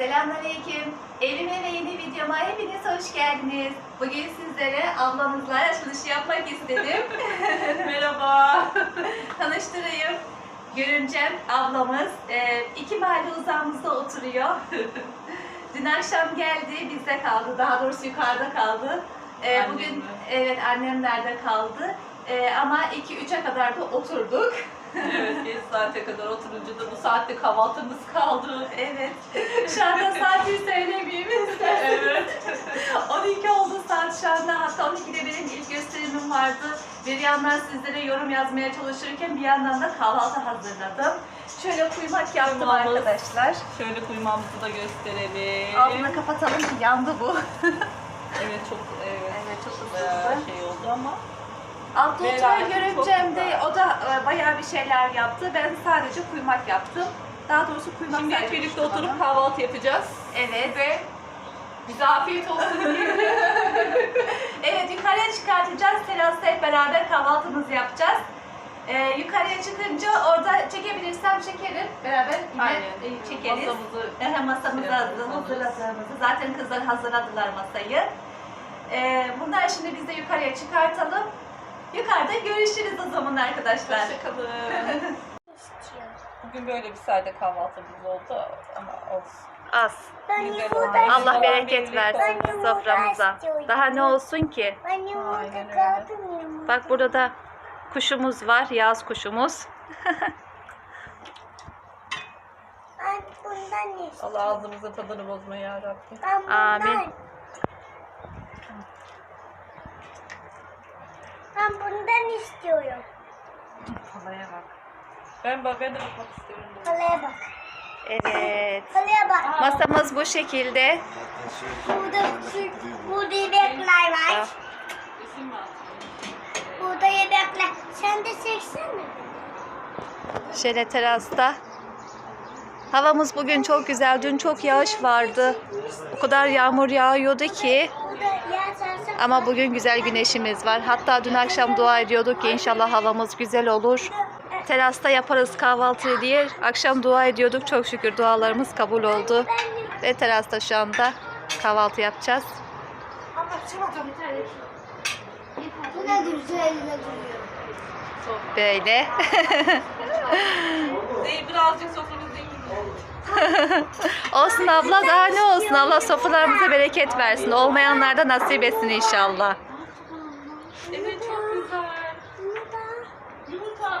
Selamünaleyküm. Evime ve yeni videoma hepiniz hoş geldiniz. Bugün sizlere ablamızla açılış yapmak istedim. Merhaba. Tanıştırayım. Görümcem ablamız e, iki mahalle uzağımızda oturuyor. Dün akşam geldi, bizde kaldı. Daha doğrusu yukarıda kaldı. E, bugün evet annemlerde kaldı. E, ama 2-3'e kadar da oturduk. Evet, geç saate kadar oturunca da bu saatte kahvaltımız kaldı. Evet. Anda saati söylemeyeyim isterseniz. Evet. 12 oldu saat anda. Hatta 12'de benim ilk gösterimim vardı. Bir yandan sizlere yorum yazmaya çalışırken bir yandan da kahvaltı hazırladım. Şöyle kuymak yaptım Kuymağımız. arkadaşlar. Şöyle kuymağımızı da gösterelim. Altını kapatalım ki yandı bu. Evet çok evet. Evet, çok hızlı. şey oldu ama. Altta Merak oturan ettim, görümcem çok de güzel. o da e, bayağı bir şeyler yaptı. Ben sadece kuymak yaptım. Daha doğrusu kuymak Şimdi hep birlikte oturup kahvaltı yapacağız. Evet. Ve bize afiyet olsun. Evet yukarıya çıkartacağız. Terasta hep beraber kahvaltımızı yapacağız. Ee, yukarıya çıkınca orada çekebilirsem çekerim. Beraber yine Aynen. e, çekeriz. Masamızı şey hazır- hazırladığımızı. Zaten kızlar hazırladılar masayı. Ee, bunlar şimdi biz de yukarıya çıkartalım. Yukarıda görüşürüz o zaman arkadaşlar. Hoşçakalın. Bugün böyle bir sade kahvaltımız oldu ama olsun. Az. Güzel oldu. Allah bereket versin soframıza. Daha ne olsun ki? Ben yumurta Aynen öyle. kaldım yumurta. Bak burada da kuşumuz var, yaz kuşumuz. Ben bundan istiyorum. Allah ağzımızın tadını bozma ya Rabbi. Ben bundan. Amin. Ben bundan istiyorum. Havaya bak. Ben ben de bakmak istiyorum. Kaleye bak. Evet. Kaleye bak. Masamız bu şekilde. Burada burada yemekler var. Atayım? Burada yemekler. Sen de seçsene. Şöyle terasta. Havamız bugün çok güzel. Dün çok yağış vardı. O kadar yağmur yağıyordu ki. Burada sarsak. Ama bugün güzel güneşimiz var. Hatta dün akşam dua ediyorduk ki inşallah havamız güzel olur. Terasta yaparız kahvaltıyı diye akşam dua ediyorduk. Çok şükür dualarımız kabul oldu. Ve terasta şu anda kahvaltı yapacağız. Böyle. Birazcık soframız değil. olsun abla daha ne olsun. Allah sofralarımıza bereket versin. Olmayanlar da nasip etsin inşallah. Evet çok güzel. Yumurta. Yumurta.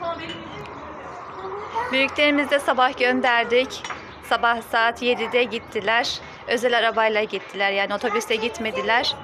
Tamam benim Yumurta. Büyüklerimizi de sabah gönderdik. Sabah saat 7'de gittiler. Özel arabayla gittiler. Yani otobüste gitmediler.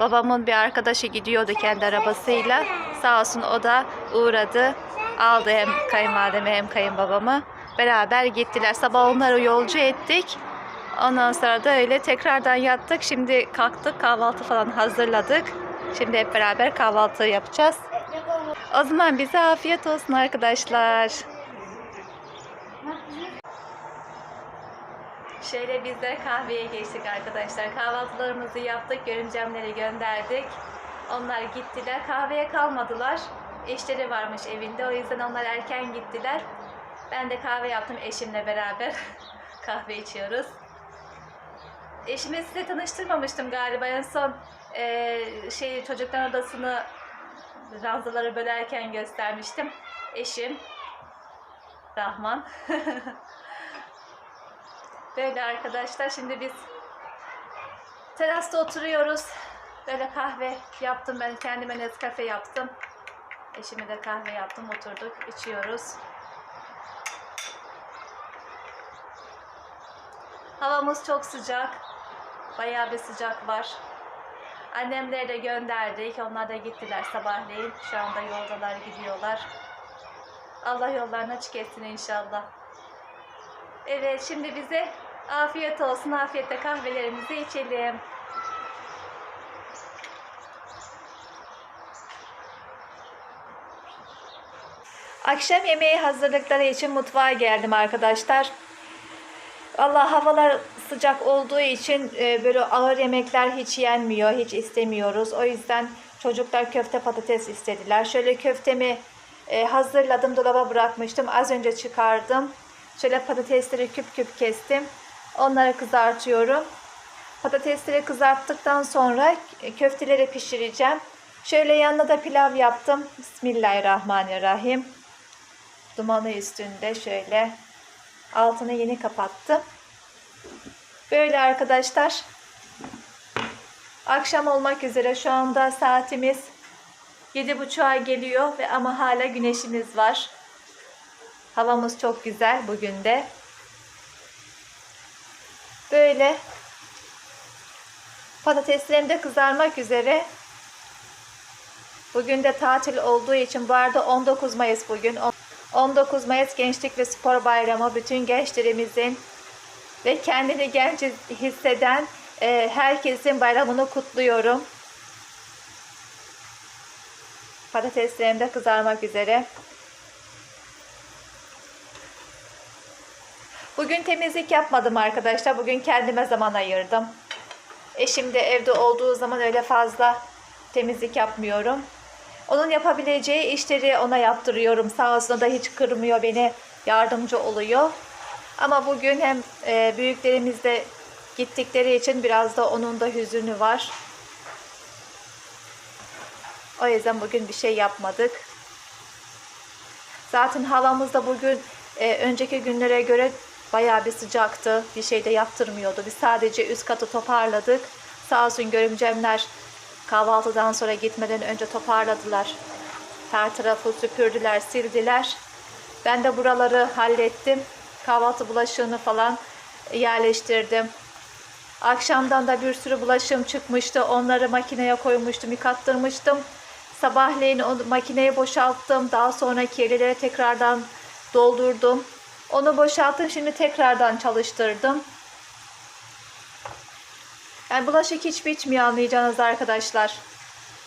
Babamın bir arkadaşı gidiyordu kendi arabasıyla. Sağ olsun o da uğradı. Aldı hem kayınvalidemi hem kayınbabamı. Beraber gittiler. Sabah onları yolcu ettik. Ondan sonra da öyle tekrardan yattık. Şimdi kalktık kahvaltı falan hazırladık. Şimdi hep beraber kahvaltı yapacağız. O zaman bize afiyet olsun arkadaşlar. Şöyle biz de kahveye geçtik arkadaşlar. Kahvaltılarımızı yaptık, görümcemleri gönderdik. Onlar gittiler, kahveye kalmadılar. Eşleri varmış evinde, o yüzden onlar erken gittiler. Ben de kahve yaptım eşimle beraber. kahve içiyoruz. Eşimi size tanıştırmamıştım galiba en son eee, şey çocukların odasını ranzaları bölerken göstermiştim. Eşim Rahman. Böyle arkadaşlar şimdi biz terasta oturuyoruz. Böyle kahve yaptım ben kendime Nescafe yaptım. Eşime de kahve yaptım oturduk içiyoruz. Havamız çok sıcak. Bayağı bir sıcak var. Annemleri de gönderdik. Onlar da gittiler sabahleyin. Şu anda yoldalar gidiyorlar. Allah yollarını açık etsin inşallah. Evet şimdi bize afiyet olsun. Afiyetle kahvelerimizi içelim. Akşam yemeği hazırlıkları için mutfağa geldim arkadaşlar. Allah havalar sıcak olduğu için e, böyle ağır yemekler hiç yenmiyor, hiç istemiyoruz. O yüzden çocuklar köfte patates istediler. Şöyle köftemi e, hazırladım, dolaba bırakmıştım. Az önce çıkardım. Şöyle patatesleri küp küp kestim. Onları kızartıyorum. Patatesleri kızarttıktan sonra köfteleri pişireceğim. Şöyle yanına da pilav yaptım. Bismillahirrahmanirrahim. Dumanı üstünde şöyle altını yeni kapattım. Böyle arkadaşlar. Akşam olmak üzere şu anda saatimiz 7.30'a geliyor ve ama hala güneşimiz var. Havamız çok güzel bugün de. Böyle patateslerim de kızarmak üzere. Bugün de tatil olduğu için bu arada 19 Mayıs bugün. 19 Mayıs Gençlik ve Spor Bayramı bütün gençlerimizin ve kendini genç hisseden e, herkesin bayramını kutluyorum. Patateslerim de kızarmak üzere. Bugün temizlik yapmadım arkadaşlar. Bugün kendime zaman ayırdım. Eşim de evde olduğu zaman öyle fazla temizlik yapmıyorum. Onun yapabileceği işleri ona yaptırıyorum. Sağ olsun da hiç kırmıyor beni. Yardımcı oluyor. Ama bugün hem e, büyüklerimiz de gittikleri için biraz da onun da hüzünü var. O yüzden bugün bir şey yapmadık. Zaten havamız da bugün e, önceki günlere göre bayağı bir sıcaktı. Bir şey de yaptırmıyordu. Biz sadece üst katı toparladık. Sağ olsun görümcemler kahvaltıdan sonra gitmeden önce toparladılar. Her tarafı süpürdüler, sildiler. Ben de buraları hallettim. Kahvaltı bulaşığını falan yerleştirdim. Akşamdan da bir sürü bulaşığım çıkmıştı. Onları makineye koymuştum, yıkattırmıştım. Sabahleyin o makineyi boşalttım. Daha sonra kirlileri tekrardan doldurdum. Onu boşalttım. Şimdi tekrardan çalıştırdım. Yani bulaşık hiç bitmiyor anlayacağınız arkadaşlar.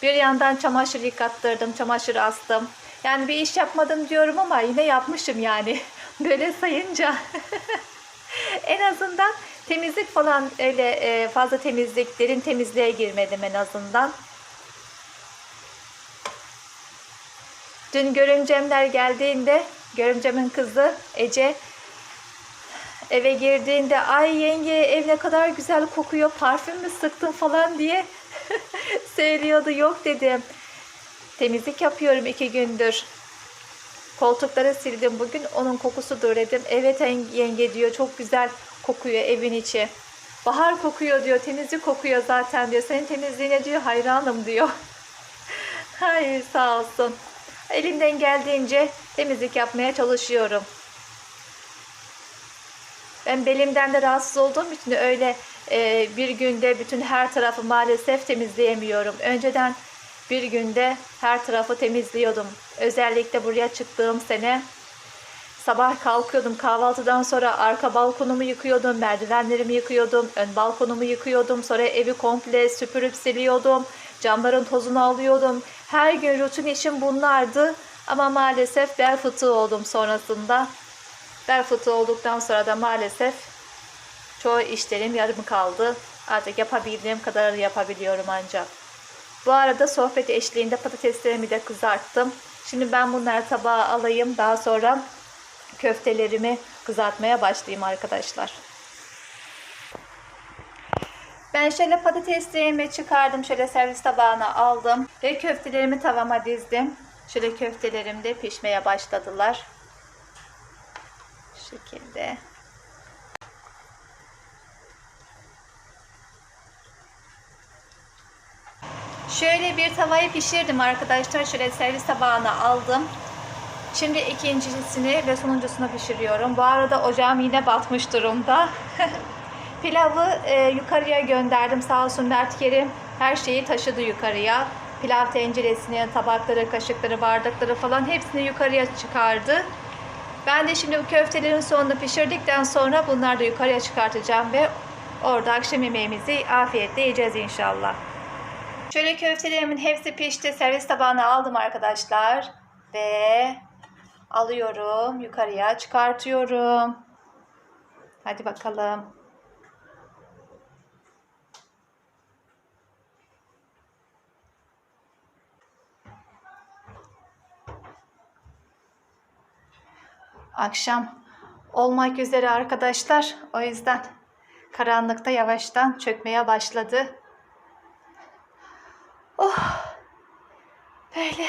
Bir yandan çamaşır yıkattırdım, çamaşır astım. Yani bir iş yapmadım diyorum ama yine yapmışım yani. Böyle sayınca. en azından temizlik falan öyle e, fazla temizlik, derin temizliğe girmedim en azından. Dün görümcemler geldiğinde, görümcemin kızı Ece eve girdiğinde ay yenge ev ne kadar güzel kokuyor parfüm mü sıktın falan diye söylüyordu. Yok dedim. Temizlik yapıyorum iki gündür. Koltukları sildim bugün. Onun kokusudur dedim. Evet yenge diyor. Çok güzel kokuyor evin içi. Bahar kokuyor diyor. Temizlik kokuyor zaten diyor. Senin temizliğine diyor hayranım diyor. Hayır sağ olsun. Elimden geldiğince temizlik yapmaya çalışıyorum. Ben belimden de rahatsız olduğum için öyle e, bir günde bütün her tarafı maalesef temizleyemiyorum. Önceden bir günde her tarafı temizliyordum. Özellikle buraya çıktığım sene sabah kalkıyordum kahvaltıdan sonra arka balkonumu yıkıyordum, merdivenlerimi yıkıyordum, ön balkonumu yıkıyordum, sonra evi komple süpürüp siliyordum, camların tozunu alıyordum. Her gün rutin işim bunlardı ama maalesef bel fıtığı oldum sonrasında. Fıtığı olduktan sonra da maalesef çoğu işlerim yarım kaldı. Artık yapabildiğim kadarını yapabiliyorum ancak. Bu arada sohbet eşliğinde patateslerimi de kızarttım. Şimdi ben bunları tabağa alayım. Daha sonra köftelerimi kızartmaya başlayayım arkadaşlar. Ben şöyle patateslerimi çıkardım. Şöyle servis tabağına aldım. Ve köftelerimi tavama dizdim. Şöyle köftelerim de pişmeye başladılar. Şekilde. Şöyle bir tavayı pişirdim arkadaşlar. Şöyle servis tabağına aldım. Şimdi ikincisini ve sonuncusunu pişiriyorum. Bu arada ocağım yine batmış durumda. Pilavı e, yukarıya gönderdim. Sağ olsun Mert Kerim her şeyi taşıdı yukarıya. Pilav tenceresini, tabakları, kaşıkları, bardakları falan hepsini yukarıya çıkardı. Ben de şimdi bu köftelerin sonunu pişirdikten sonra bunları da yukarıya çıkartacağım ve orada akşam yemeğimizi afiyetle yiyeceğiz inşallah. Şöyle köftelerimin hepsi pişti. Servis tabağına aldım arkadaşlar. Ve alıyorum yukarıya çıkartıyorum. Hadi bakalım. Akşam olmak üzere arkadaşlar. O yüzden karanlıkta yavaştan çökmeye başladı. Oh. Böyle.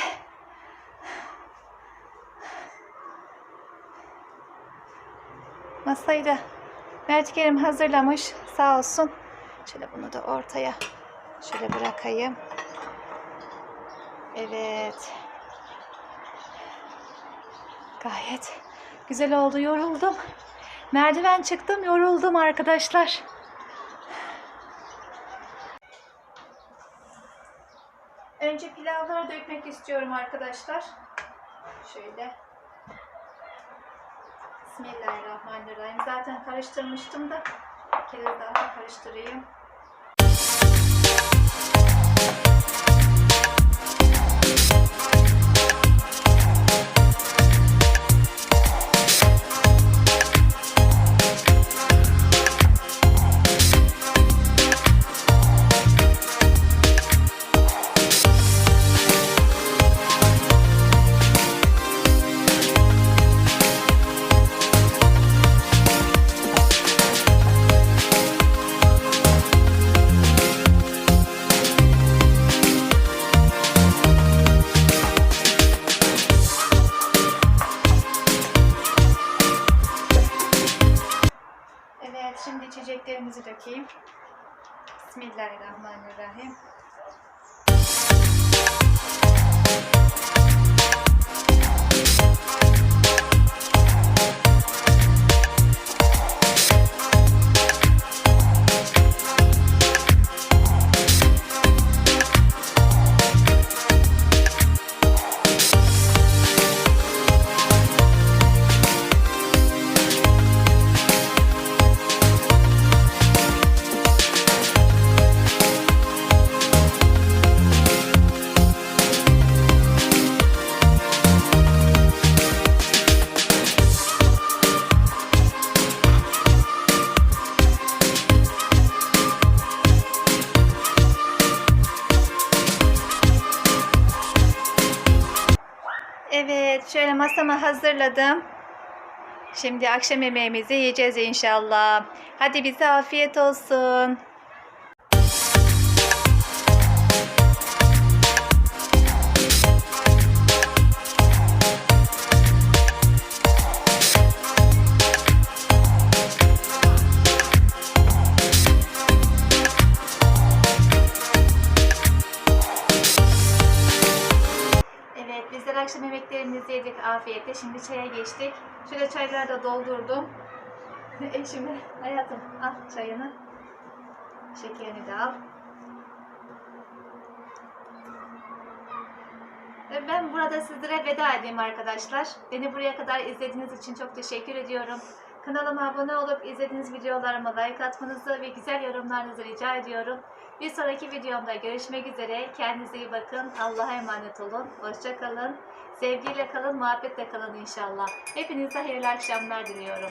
Masayı da Mert Kerim hazırlamış. Sağ olsun. Şöyle bunu da ortaya şöyle bırakayım. Evet. Gayet güzel oldu. Yoruldum. Merdiven çıktım. Yoruldum arkadaşlar. Önce pilavları dökmek istiyorum arkadaşlar. Şöyle. Bismillahirrahmanirrahim. Zaten karıştırmıştım da bir kere daha karıştırayım. Içeceklerimizi dökeyim. Bismillahirrahmanirrahim. Evet, şöyle masamı hazırladım. Şimdi akşam yemeğimizi yiyeceğiz inşallah. Hadi bize afiyet olsun. Şimdi çaya geçtik. Şöyle çayları da doldurdum. Eşime, hayatım al çayını. Şekerini de al. Ben burada sizlere veda edeyim arkadaşlar. Beni buraya kadar izlediğiniz için çok teşekkür ediyorum. Kanalıma abone olup izlediğiniz videolarıma like atmanızı ve güzel yorumlarınızı rica ediyorum. Bir sonraki videomda görüşmek üzere. Kendinize iyi bakın. Allah'a emanet olun. Hoşça kalın. Sevgiyle kalın, muhabbetle kalın inşallah. Hepinize hayırlı akşamlar diliyorum.